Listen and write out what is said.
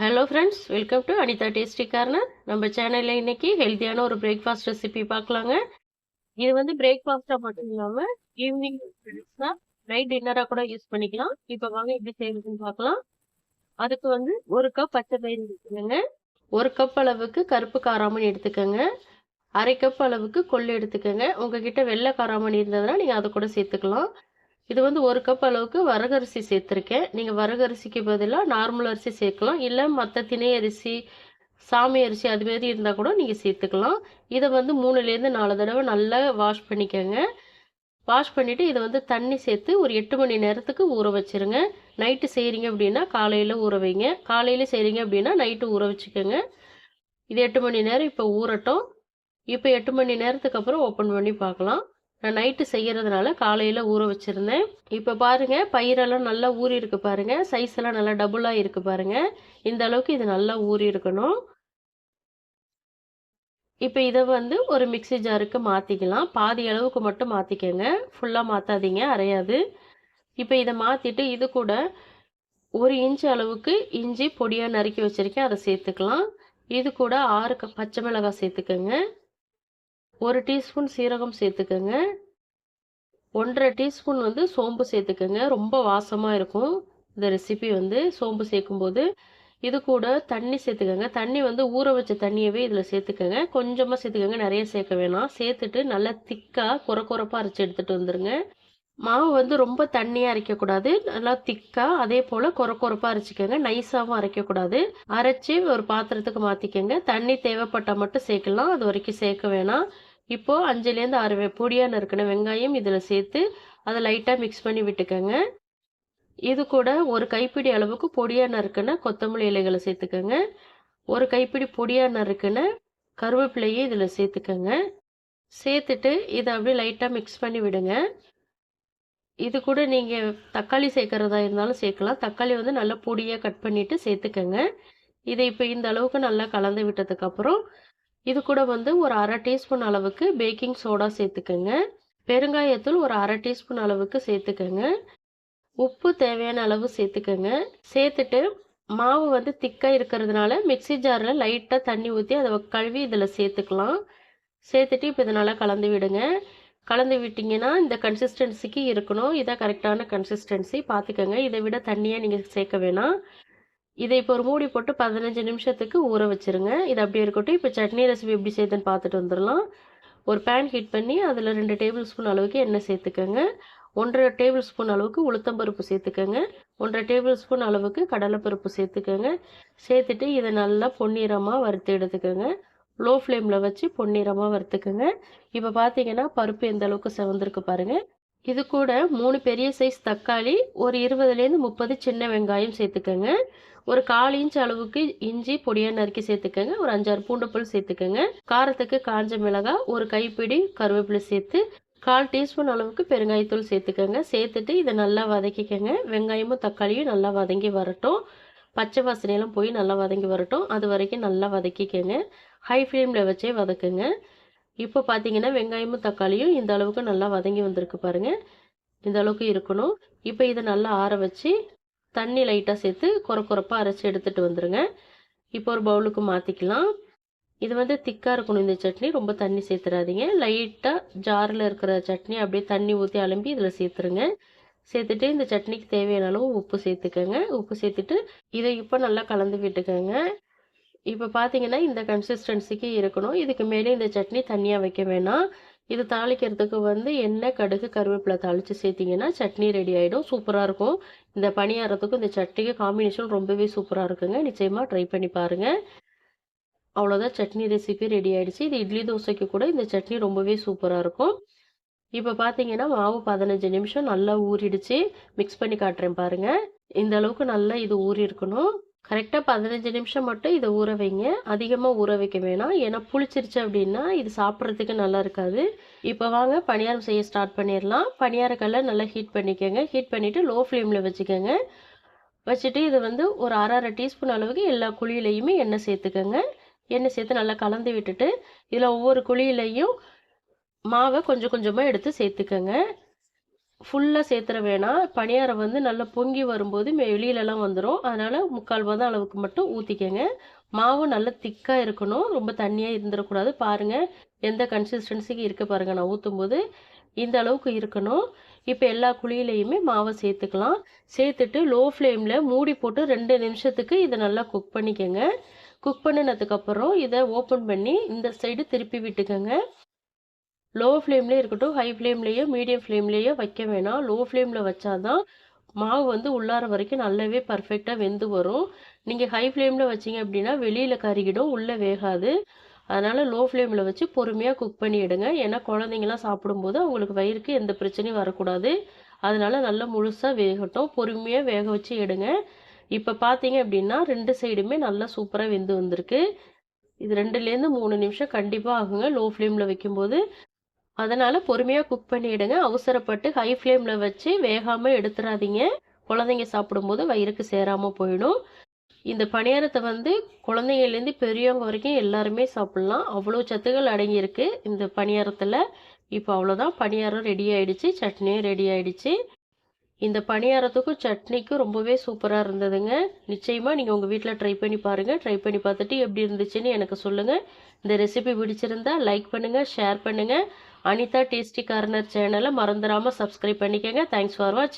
Hello friends welcome to Anitha tasty corner நம்ம சேனலில் இன்னைக்கு ஹெல்த்தியான ஒரு பிரேக்ஃபாஸ்ட் ரெசிபி பார்க்கலாங்க. இது வந்து பிரேக்ஃபாஸ்ட்டாக மட்டும் இல்லாமல் ஈவினிங் ஸ்நாக்ஸாக நைட் டின்னராக கூட யூஸ் பண்ணிக்கலாம். இப்போ வாங்க எப்படி செய்யறதுன்னு பார்க்கலாம். அதுக்கு வந்து ஒரு கப் பச்சை பயிர் எடுத்துக்கோங்க. ஒரு கப் அளவுக்கு கருப்பு காராமணி எடுத்துக்கோங்க. அரை கப் அளவுக்கு கொள்ளு எடுத்துக்கோங்க. உங்ககிட்ட வெள்ளை காராமணி இருந்ததுன்னா நீங்கள் அதை கூட சேர்த்துக்கலாம். இது வந்து ஒரு கப் அளவுக்கு வரகரிசி சேர்த்துருக்கேன். நீங்கள் வரகரிசிக்கு பதிலாக நார்மல் அரிசி சேர்க்கலாம். இல்லை மற்ற திணை அரிசி சாமி அரிசி அதுமாரி இருந்தால் கூட நீங்கள் சேர்த்துக்கலாம். இதை வந்து மூணுலேருந்து நாலு தடவை நல்லா வாஷ் பண்ணிக்கோங்க. வாஷ் பண்ணிவிட்டு இதை வந்து தண்ணி சேர்த்து ஒரு எட்டு மணி நேரத்துக்கு ஊற வச்சுருங்க. நைட்டு செய்கிறீங்க அப்படின்னா காலையில் ஊற வைங்க. காலையில் செய்கிறீங்க அப்படின்னா நைட்டு ஊற வச்சுக்கோங்க. இது எட்டு மணி நேரம் இப்போ ஊறட்டும். இப்போ எட்டு மணி நேரத்துக்கு அப்புறம் ஓப்பன் பண்ணி பார்க்கலாம். நான் நைட்டு செய்கிறதுனால காலையில் ஊற வச்சுருந்தேன். இப்போ பாருங்கள் பயிரெல்லாம் நல்லா ஊறி இருக்கு பாருங்கள் சைஸ் எல்லாம் நல்லா டபுளாக இருக்கு பாருங்கள் இந்த அளவுக்கு இது நல்லா ஊறி இருக்கணும். இப்போ இதை வந்து ஒரு மிக்சி ஜாருக்கு மாற்றிக்கலாம் பாதி அளவுக்கு மட்டும் மாற்றிக்கோங்க ஃபுல்லாக மாற்றாதீங்க அரையாது. இப்போ இதை மாற்றிட்டு இது கூட ஒரு இன்ச்சு அளவுக்கு இஞ்சி பொடியாக நறுக்கி வச்சுருக்கேன். அதை சேர்த்துக்கலாம். இது கூட ஆறு க பச்சை மிளகாய் சேர்த்துக்கோங்க. ஒரு டீஸ்பூன் சீரகம் சேர்த்துக்கோங்க. ஒன்றரை டீஸ்பூன் வந்து சோம்பு சேர்த்துக்கோங்க. ரொம்ப வாசமாக இருக்கும் இந்த ரெசிபி வந்து சோம்பு சேர்க்கும்போது. இது கூட தண்ணி சேர்த்துக்கோங்க. தண்ணி வந்து ஊற வச்ச தண்ணியவே இதில் சேர்த்துக்கோங்க. கொஞ்சமாக சேர்த்துக்கோங்க. நிறைய சேர்க்க வேணாம். சேர்த்துட்டு நல்லா திக்காக குறை குறைப்பாக அரைச்சி எடுத்துகிட்டு வந்துடுங்க மாவு வந்து ரொம்ப தண்ணியாக அரைக்கக்கூடாது. நல்லா திக்காக அதே போல் குறை குறைப்பாக அரைச்சிக்கோங்க. நைஸாகவும் அரைக்கக்கூடாது. அரைச்சி ஒரு பாத்திரத்துக்கு மாற்றிக்கோங்க தண்ணி தேவைப்பட்டால் மட்டும் சேர்க்கலாம். அது வரைக்கும் சேர்க்க வேணாம். இப்போது அஞ்சுலேருந்து ஆறு பொடியாக நறுக்கின வெங்காயம் இதில் சேர்த்து அதை லைட்டாக மிக்ஸ் பண்ணி விட்டுக்கோங்க. இது கூட ஒரு கைப்பிடி அளவுக்கு பொடியாக நறுக்கின கொத்தமல்லி இலைகளை சேர்த்துக்கோங்க. ஒரு கைப்பிடி பொடியாக நறுக்கின கருவேப்பிலையை இதில் சேர்த்துக்கோங்க. சேர்த்துட்டு இதை அப்படியே லைட்டாக மிக்ஸ் பண்ணி விடுங்க. இது கூட நீங்கள் தக்காளி சேர்க்குறதா இருந்தாலும் சேர்க்கலாம். தக்காளி வந்து நல்லா பொடியாக கட் பண்ணிவிட்டு சேர்த்துக்கோங்க. இதை இப்போ இந்த அளவுக்கு நல்லா கலந்து விட்டதுக்கப்புறம் இது கூட வந்து ஒரு அரை டீஸ்பூன் அளவுக்கு பேக்கிங் சோடா சேர்த்துக்கோங்க. பெருங்காயத்தூள் ஒரு அரை டீஸ்பூன் அளவுக்கு சேர்த்துக்கோங்க. உப்பு தேவையான அளவு சேர்த்துக்கோங்க. சேர்த்துட்டு மாவு வந்து திக்காக இருக்கிறதுனால மிக்சி ஜாரில் லைட்டாக தண்ணி ஊற்றி அதை கழுவி இதில் சேர்த்துக்கலாம். சேர்த்துட்டு இப்போ இதனால் கலந்து விடுங்க. கலந்து விட்டிங்கன்னா இந்த கன்சிஸ்டன்சிக்கு இருக்கணும். இதான் கரெக்டான கன்சிஸ்டன்சி பார்த்துக்கோங்க. இதை விட தண்ணியாக நீங்கள் சேர்க்க வேணாம். இதை இப்போ ஒரு மூடி போட்டு பதினஞ்சு நிமிஷத்துக்கு ஊற வச்சுருங்க. இது அப்படியே இருக்கட்டும். இப்போ சட்னி ரெசிபி எப்படி செய்யுதுன்னு பார்த்துட்டு வந்துடலாம். ஒரு பேன் ஹீட் பண்ணி அதில் ரெண்டு டேபிள் ஸ்பூன் அளவுக்கு எண்ணெய் சேர்த்துக்கோங்க. ஒன்றரை டேபிள் ஸ்பூன் அளவுக்கு உளுத்தம்பருப்பு சேர்த்துக்கோங்க. ஒன்றரை டேபிள் ஸ்பூன் அளவுக்கு கடலைப்பருப்பு சேர்த்துக்கோங்க. சேர்த்துட்டு இதை நல்லா பொன்னிறமாக வறுத்து எடுத்துக்கோங்க. லோ ஃப்ளேமில் வச்சு பொன்னிறமாக வறுத்துக்கோங்க. இப்போ பார்த்தீங்கன்னா பருப்பு எந்த அளவுக்கு செவந்திருக்கு பாருங்கள் இது கூட மூணு பெரிய சைஸ் தக்காளி ஒரு இருபதுலேருந்து முப்பது சின்ன வெங்காயம் சேர்த்துக்கோங்க. ஒரு கால் இன்ச் அளவுக்கு இஞ்சி பொடியாக நறுக்கி சேர்த்துக்கோங்க. ஒரு அஞ்சாறு பூண்டு புல் சேர்த்துக்கோங்க. காரத்துக்கு காஞ்ச மிளகாய் ஒரு கைப்பிடி கருவேப்பிலை சேர்த்து கால் டீஸ்பூன் அளவுக்கு பெருங்காயத்தூள் சேர்த்துக்கோங்க. சேர்த்துட்டு இதை நல்லா வதக்கிக்கோங்க. வெங்காயமும் தக்காளியும் நல்லா வதங்கி வரட்டும். பச்சை வாசனையெல்லாம் போய் நல்லா வதங்கி வரட்டும். அது வரைக்கும் நல்லா வதக்கிக்கோங்க. ஹை ஃப்ளேமில் வச்சே வதக்குங்க. இப்போ பார்த்தீங்கன்னா வெங்காயமும் தக்காளியும் இந்த அளவுக்கு நல்லா வதங்கி வந்திருக்கு பாருங்கள் இந்த அளவுக்கு இருக்கணும். இப்போ இதை நல்லா ஆற வச்சு தண்ணி லைட்டாக சேர்த்து குறை குறைப்பாக அரைச்சி எடுத்துகிட்டு வந்துடுங்க இப்போ ஒரு பவுலுக்கு மாற்றிக்கலாம் இது வந்து திக்காக இருக்கணும் இந்த சட்னி. ரொம்ப தண்ணி சேர்த்துடாதீங்க லைட்டாக ஜாரில் இருக்கிற சட்னி அப்படியே தண்ணி ஊற்றி அலம்பி இதில் சேர்த்துருங்க. சேர்த்துட்டு இந்த சட்னிக்கு தேவையான அளவு உப்பு சேர்த்துக்கோங்க. உப்பு சேர்த்துட்டு இதை இப்போ நல்லா கலந்து விட்டுக்கோங்க. இப்போ பார்த்தீங்கன்னா இந்த கன்சிஸ்டன்சிக்கு இருக்கணும். இதுக்கு மேலே இந்த சட்னி தனியாக வைக்க வேணாம். இது தாளிக்கிறதுக்கு வந்து எண்ணெய் கடுகு கருவேப்பிலை தாளித்து சேர்த்திங்கன்னா சட்னி ரெடி ஆகிடும் சூப்பராக இருக்கும். இந்த பணியாரத்துக்கும் இந்த சட்னிக்கு காம்பினேஷன் ரொம்பவே சூப்பராக இருக்குங்க. நிச்சயமாக ட்ரை பண்ணி பாருங்கள் அவ்வளோதான் சட்னி ரெசிபி ரெடி ஆகிடுச்சு இது இட்லி தோசைக்கு கூட இந்த சட்னி ரொம்பவே சூப்பராக இருக்கும். இப்போ பார்த்தீங்கன்னா மாவு பதினஞ்சு நிமிஷம் நல்லா ஊறிடுச்சு. மிக்ஸ் பண்ணி காட்டுறேன் பாருங்கள் இந்த அளவுக்கு நல்லா இது ஊறி இருக்கணும் கரெக்டாக பதினஞ்சு நிமிஷம் மட்டும் இதை ஊற வைங்க. அதிகமாக ஊற வைக்க வேணாம். ஏன்னா புளிச்சிருச்சு அப்படின்னா இது சாப்பிட்றதுக்கு நல்லா இருக்காது. இப்போ வாங்க பணியாரம் செய்ய ஸ்டார்ட் பண்ணிடலாம். பணியாரக்கல்லை நல்லா ஹீட் பண்ணிக்கோங்க. ஹீட் பண்ணிவிட்டு லோ ஃப்ளேமில் வச்சுக்கோங்க. வச்சுட்டு இது வந்து ஒரு அரை அரை டீஸ்பூன் அளவுக்கு எல்லா குழியிலையுமே எண்ணெய் சேர்த்துக்கோங்க. எண்ணெய் சேர்த்து நல்லா கலந்து விட்டுட்டு இதில் ஒவ்வொரு குழியிலையும் மாவை கொஞ்சம் கொஞ்சமாக எடுத்து சேர்த்துக்கோங்க. ஃபுல்லாக சேர்த்துற வேணாம். பணியாரம் வந்து நல்லா பொங்கி வரும்போது வெளியிலலாம் வந்துடும் அதனால் முக்கால் பதம் அளவுக்கு மட்டும் ஊற்றிக்கங்க மாவு நல்லா திக்காக இருக்கணும். ரொம்ப தண்ணியாக இருந்துடக்கூடாது பாருங்கள் எந்த கன்சிஸ்டன்சிக்கு இருக்க பாருங்கள் நான் ஊற்றும்போது இந்த அளவுக்கு இருக்கணும். இப்போ எல்லா குழியிலையுமே மாவை சேர்த்துக்கலாம். சேர்த்துட்டு லோ ஃப்ளேமில் மூடி போட்டு ரெண்டு நிமிஷத்துக்கு இதை நல்லா குக் பண்ணிக்கோங்க. குக் பண்ணினதுக்கப்புறம் இதை ஓப்பன் பண்ணி இந்த சைடு திருப்பி விட்டுக்கோங்க. லோ ஃப்ளேம்லேயே இருக்கட்டும் ஹை ஃப்ளேம்லேயோ மீடியம் ஃப்ளேம்லேயோ வைக்க வேணாம். லோ ஃப்ளேமில் வச்சாதான் மாவு வந்து உள்ளார வரைக்கும் நல்லாவே பர்ஃபெக்டாக வெந்து வரும். நீங்கள் ஹை ஃப்ளேமில் வச்சிங்க அப்படின்னா வெளியில் கருகிடும் உள்ளே வேகாது. அதனால் லோ ஃப்ளேமில் வச்சு பொறுமையாக குக் பண்ணி எடுங்க. ஏன்னா குழந்தைங்களாம் சாப்பிடும்போது அவங்களுக்கு வயிறுக்கு எந்த பிரச்சனையும் வரக்கூடாது. அதனால் நல்லா முழுசாக வேகட்டும். பொறுமையாக வேக வச்சு எடுங்க. இப்போ பார்த்தீங்க அப்படின்னா ரெண்டு சைடுமே நல்லா சூப்பராக வெந்து வந்திருக்கு. இது ரெண்டுலேருந்து மூணு நிமிஷம் கண்டிப்பாக ஆகுங்க. லோ ஃப்ளேமில் வைக்கும்போது அதனால் பொறுமையாக குக் பண்ணிவிடுங்க அவசரப்பட்டு ஹை ஃப்ளேமில் வச்சு வேகாமல் எடுத்துடாதீங்க குழந்தைங்க சாப்பிடும்போது வயிறுக்கு சேராமல் போயிடும். இந்த பணியாரத்தை வந்து குழந்தைங்கள்லேருந்து பெரியவங்க வரைக்கும் எல்லாருமே சாப்பிட்லாம். அவ்வளோ சத்துகள் அடங்கியிருக்கு இந்த பணியாரத்தில். இப்போ அவ்வளோதான் பணியாரம் ரெடி ஆகிடுச்சு சட்னியும் ரெடி ஆகிடுச்சு இந்த பணியாரத்துக்கும் சட்னிக்கும் ரொம்பவே சூப்பராக இருந்ததுங்க. நிச்சயமாக நீங்கள் உங்கள் வீட்டில் ட்ரை பண்ணி பாருங்கள் ட்ரை பண்ணி பார்த்துட்டு எப்படி இருந்துச்சுன்னு எனக்கு சொல்லுங்கள் இந்த ரெசிபி பிடிச்சிருந்தா லைக் பண்ணுங்கள் ஷேர் பண்ணுங்கள் அனிதா டேஸ்டி கார்னர் சேனலை மறந்துடாமல் சப்ஸ்கிரைப் பண்ணிக்கோங்க. தேங்க்ஸ் ஃபார் வாட்சிங்